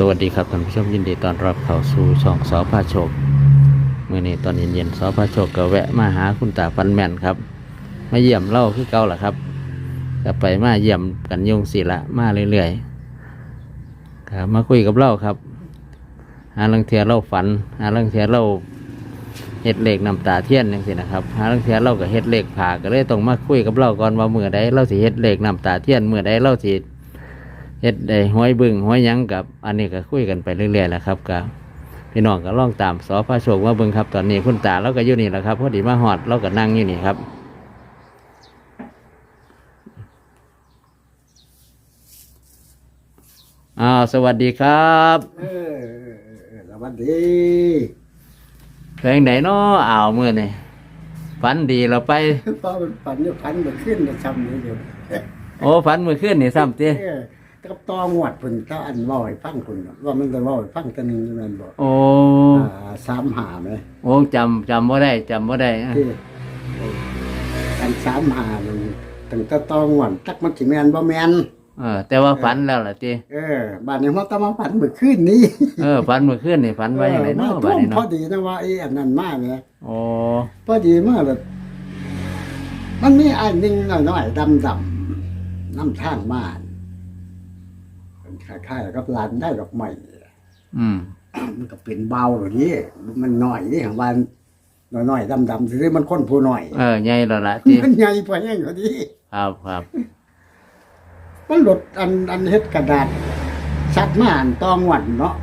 สวัสดีครับท่านผู้ชมยินดีต้อนรับเข้าสู่ช่องสอพาโชคเมื่อนี้ตอนเย็นๆสอพาโชคก็แวะมาหาคุณตาฟันแม่นครับมาเยี่ยมเล่าคือเก่าแหละครับก็ไปมาเยี่ยมกันยงศิละมาเรื่อยๆครับมาคุยกับเล่าครับหาลังเทียเล่าฝันหาลังเทียเล่าเฮ็ดเลขน้ำตาเทียนจังสินะครับหาลังเทียเล่ากับเฮ็ดเลขผ่าก็เลยต้องมาคุยกับเล่าก่อนว่าเมื่อใดเล่าสิเฮ็ดเลขน้ำตาเทียนเมื่อใดเล่าสิ เฮ็ดได้ห้อยบึงห้อยหยังกับ อันนี้ก็คุยกันไปเรื่อยๆแหละครับกับพี่น้องก็ล่องตามสอพระโชคว่าเบิ่งครับตอนนี้คุณตาเราก็อยู่นี่แหละครับพอดีมาหอดเราก็นั่งอยู่นี่ครับอ้าวสวัสดีครับเออเออเออเออสวัสดีเพลงไหนเนาะอ้าวมื่อนี่ฝันดีเราไปเพราะมันฝันเนี่ยฝันมันขึ้นมาซ้ำนี่เดียวโอ้ฝันเมื่อคืนนี่ซ้ำติเออแต่ กับตองวดพุ่นก็อันเว่าให้ฟังพุ่นน่ะว่ามันจะเว่าให้ฟังกันหนึงอยู่แม่นบ่โอ้อ่าสามหาไหมโอ้จำจำว่าได้จำว่าได้อะที่อันสามหามันตั้งแต่ตองวดตักมันสิแม่นบ่แม่นเออ แต่ว่าฝันแล้วล่ะติเออบ้านนี้มันต้องมาฝันเมื่อคืนนี้เออฝันเมื่อคืนนี่ฝันไว้อย่างไรเนาะออบัดนี้พอเนาะดีนะว่าไอ้อันนั้นมาเนี่ย โอ้พอดีมากเลยมันมีอันหนึงน้อยๆดำๆน้ำทางมามัน คล้ายๆกับลานได้ดอกไม้อืม มันก็เป็นเบาหรือนี่มันน้อยนี่ของบ้านน้อยๆดำๆซื้อมันคนผู้น้อย เออใหญ่แล้วล่ะที่มันใหญ่กว่าแห้งกว่านี้ครับครับมันหลดอันอันเฮ็ดกระดาษซัดมาอันตองหวันเนาะ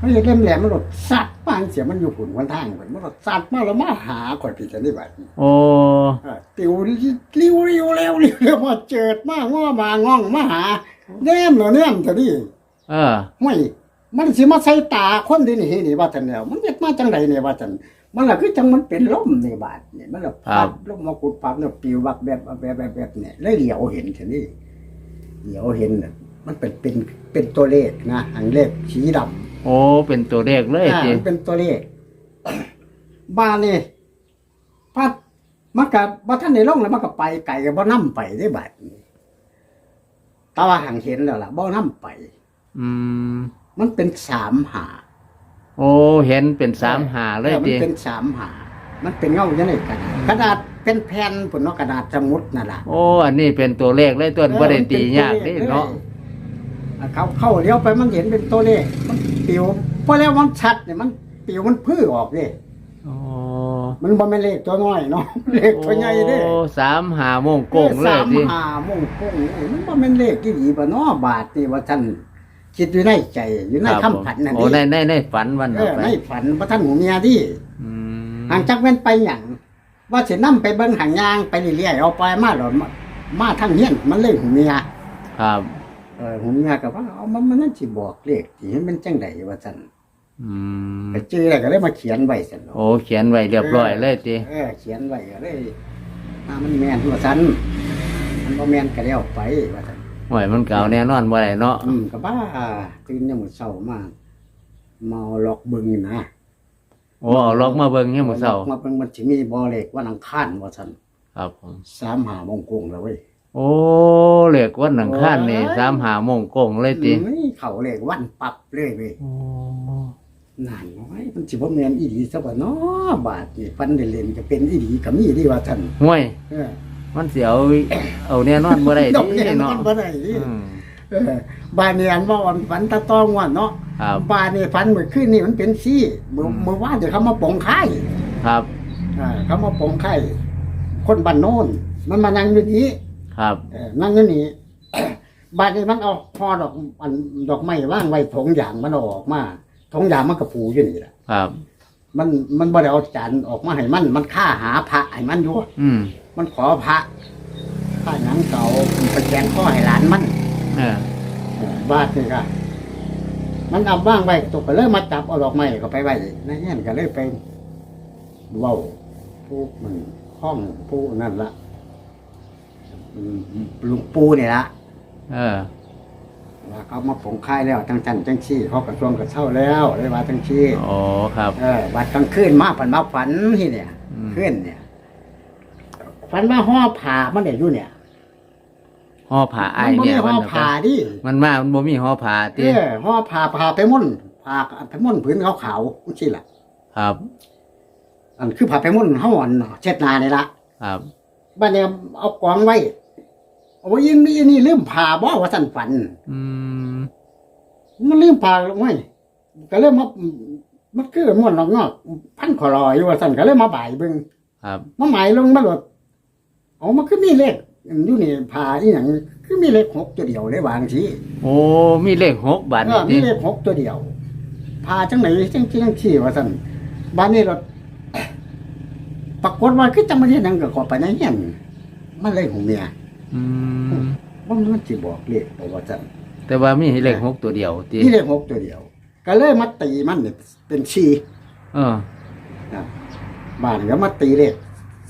มันเฮ็ดเล่มแหลมมันหลดซัดมาอันเสียมันอยู่ฝุ่นวันทางมันมันหลดซัดมาแล้วมาหาข่อยพี่จะได้บัดนี้โอ้เออติวริ้วริ้วเร็วริ้วเร็วมาเจิดมาง้อมาง่องมาหา แนมเนาะแนมเถอะดิเออห้วยมันสิมาใส่ตาคนที่นี่นี่ว่าท่านแล้วมันเฮ็ดมาจังไดเนี่ยว่าท่านมันล่ะคือจังมันเป็นลมในบาดนี่มันล่ะพัดลมมากุดปับแล้วปิวบักแบบแบบแบบแบบเนี่ยเลยเหลียวเห็นเถอะนี่เหลียวเห็นน่ะมันเป็นเป็นเป็นตัวเลขนะอันเลขสีดำโอ้เป็นตัวเลขเลยอ่าจิมันเป็นตัวเลขบ้านนี่พัดมันกับบ่ท่านในลงแล้วมันก็ไปไก่กับบ่นํไปได้บัดนี้ แต่ว่าหังเห็นแล้วล่ะบ่นํไป อืม มันเป็นสามหาโอ้เห็นเป็นสามหาเลยออมัจินเป็นสามหา มันเป็นเงาอย่างนี้กระดาษกระดาษเป็นแผ่นผลเนาะกระดาษสมุดนั่นล่ะโอ้ อันนี้เป็นตัวเลขเลยตัวบ่ได้ตียากเด้เนาะเออเขาเข้าเลี้ยวไปมันเห็นเป็นตัวเลขมันปิวพอแล้วมันชัดเนี่ยมันปิวมันพื้อออกเด้ โอ้ มันบ่แม่นเลขตัวน้อยเนาะ เลขตัวใหญ่เด้โอ้สามหาโมงโกงเลยสามจิหาโมงโกงนี่มันบ่แม่นเลขที่ดีบ่เนาะบาทนี่ว่าท่านคิดอยู่ในใจอยู่ในครับคำผันนั่นโอ้ในในในฝันวันเอนั้นอไปในฝันว่าท่านหูเมียดิอืมหางจักแม่นไปหยังว่าสินํไปเบิ่งหางยางไปเรื่อยๆเอาไปมาหรอมามาทางเฮียนมันเลยหูเมีย ครับ เออหูเมียก็ว่าเอามันมันนั่นสิบอกเลขสิให้มันจังไดว่าซั่น อืมก็จื้อแล้วก็เลยมาเขียนไว้ซั่นเนาะโอ้เขียนไว้เรียบร้อยเลยจิเออเขียนไว้ก็เลยถ้ามันแม่นว่าซั่นมันบ่แม่นก็แล้วไปว่าซั่นหวยมันเก่าแน่นอนบ่ได้เนาะอืมก็บ้าตื่นยามมื้อเช้ามาเมาหลอกเบิ่งนี่นะโอ้เอาลอกมาเบิ่งยามมื้อเช้าลอกมาเบิ่งมันสิมีบ่เลขวันอังคารว่าซั่นครับผม3 5โมงกงแล้วเว้ย โอ้เลขวันหนังข้านนี่โอ้ยสามหาโมงโกงเลยติอืมเข้าเลขวันปับเลยเว้ย โอ้ นั่นน้อยมันสิบ่แม่นอีหลีซะบ่เนาะบาดนี่ฟันเล่นๆก็เป็นอีหลีก็มีดีว่าท่านห่วยเออมันเสียวเอาแน่นอนบ่ได้ดอกดิแน่นอเนาะนบ่ได้ดิอืม เออบ้านนี่อันว่าอันฝันตะตองว่าเนาะครับ บ้านนี่ฝันเมื่อคืนนี่มันเป็นซี่เมื่ออืมเมื่อวานเดี๋ยวเขามาปองไข่ครับอ่าเขามาปองไข่คนบ้านโน้นมันมานั่งอยู่นี้ครับ เออนั่งอยู่นี่ บ้านนี้มันเอาพอดอกอันดอกไม้ว่างไว้ถงอย่างมันเอาออกมา ถงอย่างมันกระปูอยู่นี่แหละครับ มันมันบ่ได้เอาจานออกมาให้มัน มันฆ่าหาพระให้มันอยู่อืมมันขอพระพระหนังเก่าไปแกงข้อให้หลานมันเออเออบาดนี่ก็มันเอาบ้างไว้ตกก็เลยมาจับเอาดอกไม้ก็ไปไว้ในเงี้ยก็เลยไปเว้าผู้มันห้องผู้นั่นละอืมลุงปูนี่ละเออ ว่าเขามาผงค่ายแล้วจังจันจังชี้เขากระทรวงกระเช่าแล้วเลยว่าจังชี้โอ้ครับ เออบัดกลางคืนมาฝันมาฝันที่เนี่ยอืม ขึ้นเนี่ยฝันว่าห่อผ่ามันเด็อยู่เนี่ยห่อผ้าไอ้ายมันบ่เนี่มียห่อมันผ้าดิมันมามันบ่มีห่อผ้าเอติอห่อผ้าผ้าไปม่อนผ้าไปม่อนผืนขาวๆจังซี่ล่ะ ครับ อันคือผ้าไปม่อนเฮาอันเช็ดหน้านี่ล่ะครับ บ้านเนี่ยเอากองไว้ เอาไว้ยินนี่นี่ลืมผ้าบ่ว่าซั่นฝัน อืมมันลืมผ้าไว้ก็เลยมามันคือม่วนงอกๆพันขอรอยอยู่ว่าซั่นก็เลยมาบ่ายเบิ่งครับมาหมายลงมาโลดเอามันคือมีเลขอยู่นี่ผ้าอีหยังคือมีเลขหกตัวเดียวเลยว่าจังซี่โอ้มีเลขหกบาทเอนี่อมีติเลขหกตัวเดียวพาจังไหนจังที่จังที่ว่าสั่นบ้านนี้เราปรากฏว่าคือจังมาเฮ็ดหยังก็ขอไปในเฮียนมันเลยหูเมีย อืมว่ามันสิบอกเลขบอกว่าสั่นแต่ว่ามีเลขหกตัวเดียวติมีเลขหกตัวเดียว ก็เลยมาตีมันเนี่ยเป็นชีเออนะบ้านก็มาตีเลข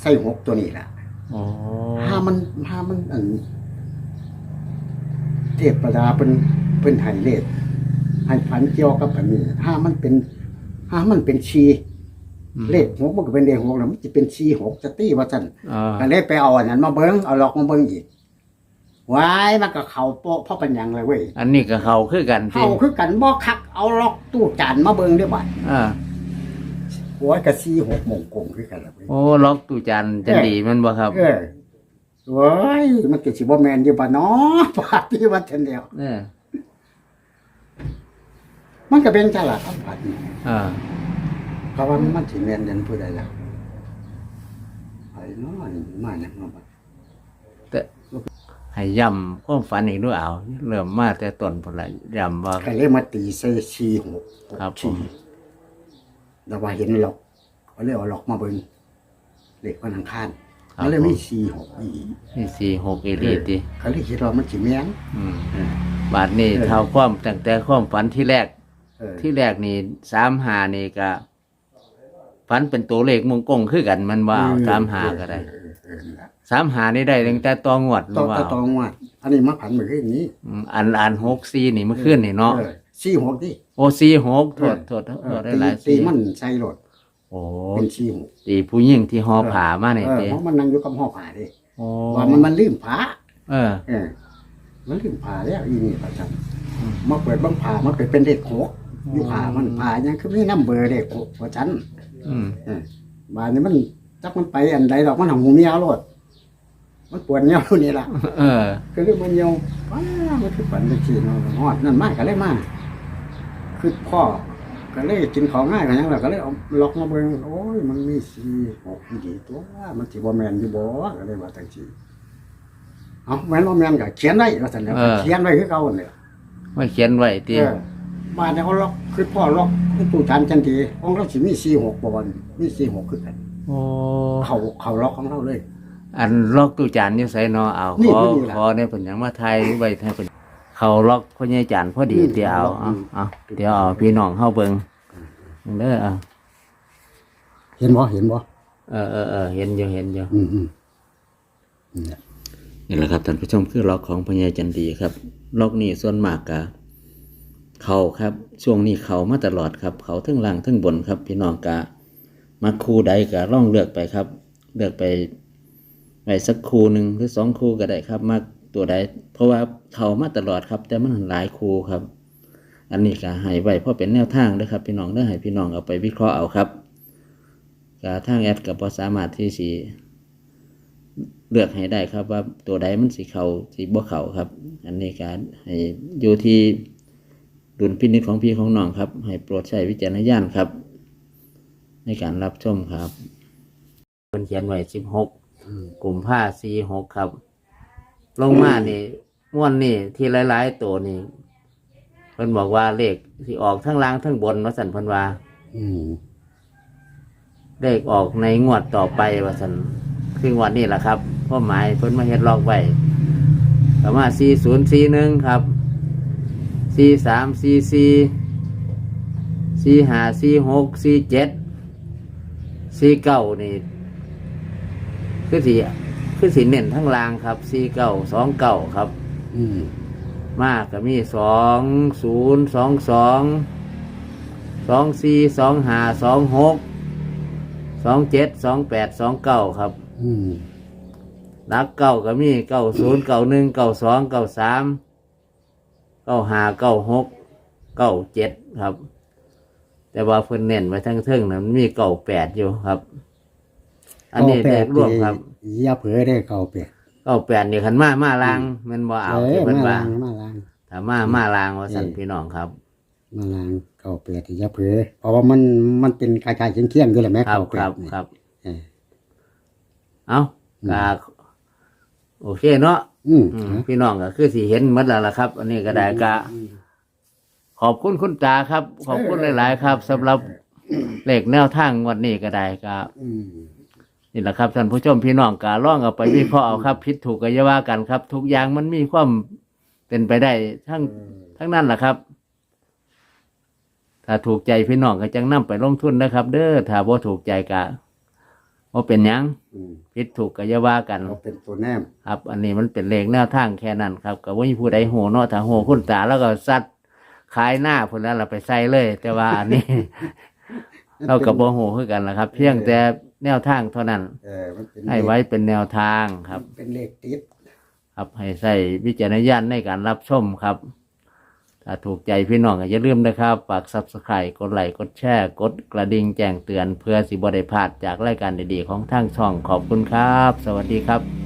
ใส่หกตัวนี้ล่ะโอ้ถ้ามันถ้ามันอันเทพประดาเป็นเป็นไห้เลขให้ฝันเกี่ยวกับอันนี้ถ้ามันเป็นถ้ามันเป็นชีอืม เลขหกมันก็เป็นเลขหกแล้วมันจะเป็นชีหกจะตีว่าสั่นเออก็เลยไปเอาอันนั้นมาเบิ้งเอาหลอกมาเบิ้งอีกว้ายมันก็เข่าโปะเพราะเป็นหยังเลยเว้ยอันนี้ก็เขาคือกันติเข่าคือกันบ่คักเอาล็อกตู้จานมาเบิ้งได้บัดอ่าหัวกับชีหกโมงกงคือกันละเว้ย โอ้ล็อกตู้จานจันดีแมันบ่ครับเออเว้ยมันก็สิบ่แม่นอยู่บ่เนาะปาที่ว่าเทนเดียว เออมันก็เป็นฉลาดคำผัดอ่า เพราะว่ามันสิแม่นเด่นผู้ใดล่ะไอ้น้อยมาเนี่ยมาบัดแต่ให้ย้ำความฝันอีกด้วยเอาเริ่มมาแต่ต้นพุ่นละย้ำว่า ก็เลยมาตีใส่ชีหกครับผมชีแต่ว่าเห็นหลอกเขาเลยเอาหลอกมาเบิ่งเด็กวันอังคารก็เลยมีชีหกอีกนี่สี่หกอีหลีติเขาเลยคิดว่ามันสิแม่นอืมเออบาทนี่เออเท่าความตั้งแต่ความฝันที่แรก เออที่แรกนี่สามหานี่ก็ ฝันเป็นตัวเลขมงกงคือกันมันว่าเอาสามหาก็ได้เออเออนั่นล่ะสามหานี่ได้ตั้งแต่ตองวดหรืต่ออว่าต่อตองว่าอันนี้มาผันเหมือนขึ้นนี้ อืมอันอันหกสี่นี่เมื่อคืนนี่เนาะออชีหกดิโอสี่หกโทษเออโทษโทเออษได้ตีหลายตีสี่มันใส่รถโอ้เป็นชีหกตีผู้หญิงที่หอผามาเนี่ยเออเต้เพราะมันนั่งอยู่กับห่อผ้าดิโอ้ว่ามันมันลืมผ้าเออ เออมันลืมผ้าแล้วอีนี่ประจำมาเปิดบังผ้ามันเกิดเป็นเด็กหกอยู่ผ้ามันผ้ายังคือมีน้ำเบอร์เด็กหกว่าฉัน อืม เออบ้านนี้มันจักมันไปอันใดดอกมันหังหูเมียรถมันปวดเงี้ยวนี่ล่ะ เออ ก็เลยมันเงี้ยวว้ามันคือฝันเป็นชีนอนหอดนั่นมากก็เลยมาคือพ่อก็เลยกินของง่ายกันยังไงก็เลยเอาล็อกมาเบิ่งโอ้ยมันมีสีหกดีตัวมันสิบ่แมนอยู่บ่ก็เลยว่าจังซี่เอาแม่นบ่แมนก็เขียนไว้ว่าซั่นแหล้วเออ เขียนไว้คือเก่าเนี่ยไม่เขียนไว้ตีเออ บ้านเนี่ยเขาล็อกคือพ่อล็อกคือตู้จานจันทีของเราสิมี46บ่วันมี46คือกัน โอ้เขาเขาล็อกของเราเลย อันล็อกตู้จานอยู่ไสเนาะเอานี่ขอนี่ล่ะ ขอเนี่ยเป็นหยังมาไทยไว้ให้เป็นเขาล็อกพ่อใหญ่จานพอดีอืมเดี๋ยวเอาล็อกเอาอืมเอาเดี๋ยวเอาพี่น้องเข้าเบิ่งเด้อเอาเห็นบ่เห็นบ่เออเออเออเห็นอยู่เห็นอยู่ อืมอืมเนี่ยนี่แหละครับท่านผู้ชมคือล็อกของพญาจันดีครับล็อกนี่ส่วนมากกะ เขาครับ ช่วงนี้เขามาตลอดครับ เขาทั้งล่างทั้งบนครับ พี่น้องกะมาคูใดกะล่องเลือกไปครับ เลือกไปไปสักคูหนึ่งหรือสองคูก็ได้ครับ มาตัวใดเพราะว่าเขามาตลอดครับ แต่มันหลายคูครับ อันนี้ก็ให้ไว้เพราะเป็นแนวทางนะครับ พี่น้องได้ให้พี่น้องเอาไปวิเคราะห์เอาครับกะทางแอดกับพอสามารถที่สีเลือกให้ได้ครับว่าตัวใดมันสีเขาสีบ่เขาครับ อันนี้การให้อยู่ที่ ดุลพินิจของพี่ของน้องครับ ให้โปรดใช้วิจารณญาณครับ ในการรับชมครับเป็นเขียนไว้สิบหกกลุ่มผ้าสี่หกครับ ลงมานี่ม้วนนี่ที่หลายๆตัวนี่เพิ่นบอกว่าเลขที่ออกทั้งล่างทั้งบนว่าสันเพิ่นว่าอืมเลขออกในงวดต่อไปว่าสันคืองวดนี้แหละครับเพ่อหมายเพิ่นมาเฮ็ดลอกไว้ประมาณสี่ศูนย์สี่หนึ่งครับ สี่สามสี่สี่สี่ห้าสี่หกสี่เจ็ดสี่เก้านี่คือสีคือสีเน้นทั้งรางครับสี่เก้าสองเก้าครับ อืมมากก็มีสองศูนย์สองสองสองสี่สองห้าสองหกสองเจ็ดสองแปดสองเก้าครับอืมรักเก้าก็มีเก้าศูนย์เก้าหนึ่งเก้าสองเก้าสาม เก้าห้าเก้าหกเก้าเจ็ดครับ แต่ว่าเพิ่นเน้นไว้ทั้งเทิงนะมันมีเก้าแปดอยู่ครับ อันนี้เด็กร่วมครับอย่าเผลอได้เก่าแปดเก้าแปดนี่ขันมามาลางแมันบ่เอาเอที่อเพิ่นมาว่าลางมาลางถ้ามามาลางว่าสันเออพี่น้องครับ มาลางเก่าแปดอย่าเผลอเพราะว่ามันมันเป็นคล้ายๆเคียงๆด้วยแหละแม่ครับเก่าแปครัดบนี่ครับ เออเอาอืมกา โอเคเนาะอืมอืมพี่น้องก็คือสิเห็นหมดแล้วล่ะครับ อันนี้ก็ได้กะ ขอบคุณคุณตาครับ ขอบคุณหลาย ๆ ครับสำหรับเลขแนวทางงวันนี้ก็ได้ก็อืมนี่แหละครับท่านผู้ชมพี่น้องกาล่องเอาไปวิเคราะห์เอาครับผิดถูกก็อย่าว่ากันครับ ทุกอย่างมันมีความเป็นไปได้ทั้งทั้งนั้นแหละครับ ถ้าถูกใจพี่น้องก็จังนํไปลงทุนนะครับ เด้อถ้าบ่ถูกใจก็ บ่เป็นหยังอืมผิดถูกก็อย่าว่ากัน เอาเป็นตัวแนมครับ อันนี้มันเป็นเลขแนวทางแค่นั้นครับก็บ่มีผู้ใดโหเนาะถ้าโหคุณตาแล้วก็ซัดขายหน้าพุ่นแล้วเราไปใส่เลย แต่ว่าอันนี้ เราก็บ่โหคือกันล่ะครับ เพียงแต่แนวทางเท่านั้น เออมันเป็นให้ไว้เป็นแนวทางครับ เป็นเลขติด ครับให้ใส่วิจารณญาณในการรับชมครับ ถ้าถูกใจพี่น้องก็อย่าลืมนะครับฝาก subscribe กดไลค์กดแชร์กดกระดิ่งแจ้งเตือน เพื่อสิบได้พลาดจากรายการดีๆของทางช่องขอบคุณครับ สวัสดีครับ